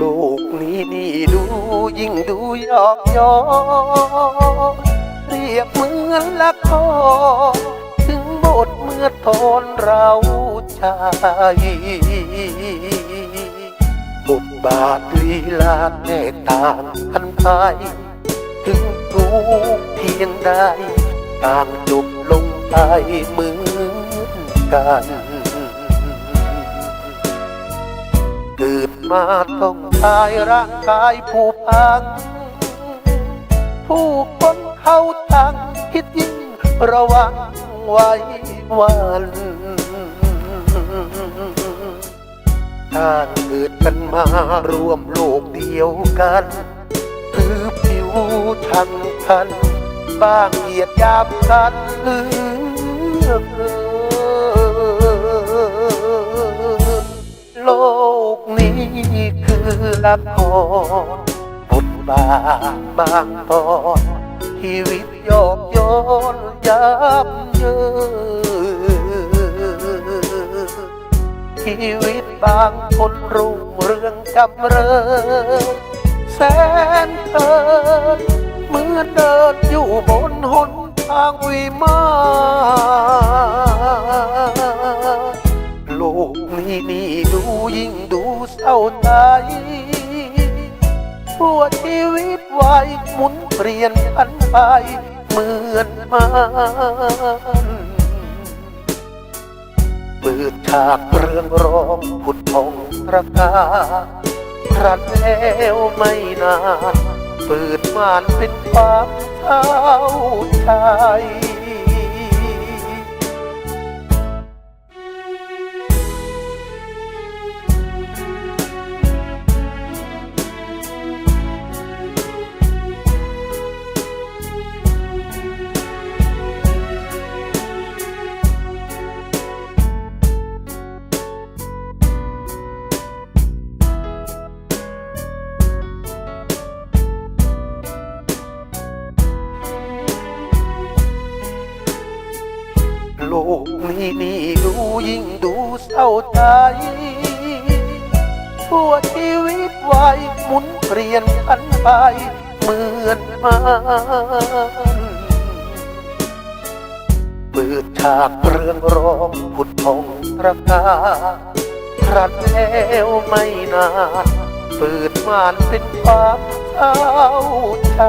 ลูกนี่ดูยิ่งดูยอกย้อนเรียบเหมือนละครถึงบทเมื่อตอนเราชายบทบาทลีลาแตกต่างกันไปถึงทุกเพียงใดต่างจบลงไปเหมือนกัน เกิดมาต้อง ตายร่างกายผู้พัง ผู้คนเข้าทางคิดยิ่งระวังไว้วันถ้าเกิดกันมารวมโลกเดียวกันคือผิวชังกัน บ้างเหยียดหยามกันเลือกเกินโลกนี้คือ ละครบทบาทบางตอนชีวิตโยกโยนยับเยินชีวิตบางคนรุ่งเรืองจำเริญแสนเพลินเมื่อเดินอยู่บนหนทางวิมานโลกนี้นี่ดูยิ่งดูเศร้าใจ ทั่วชีวิตวัยหมุนเปลี่ยนพันไปเหมือนมันเปิดฉากเรื่องร้องผุดพองระกาครันแล้วไม่นานเปิดม่านเป็นความเศร้าใจ ลกนี้นี่ดูยิ่งดูเศร้าใจทั่วชีวิตวัยหมุนเปลี่ยนพันไปเหมือนมันเปิดฉากเรื่องร้องผุดพองระกาครันแล้วไม่นานเปิดม่านเป็นความเศร้าใจ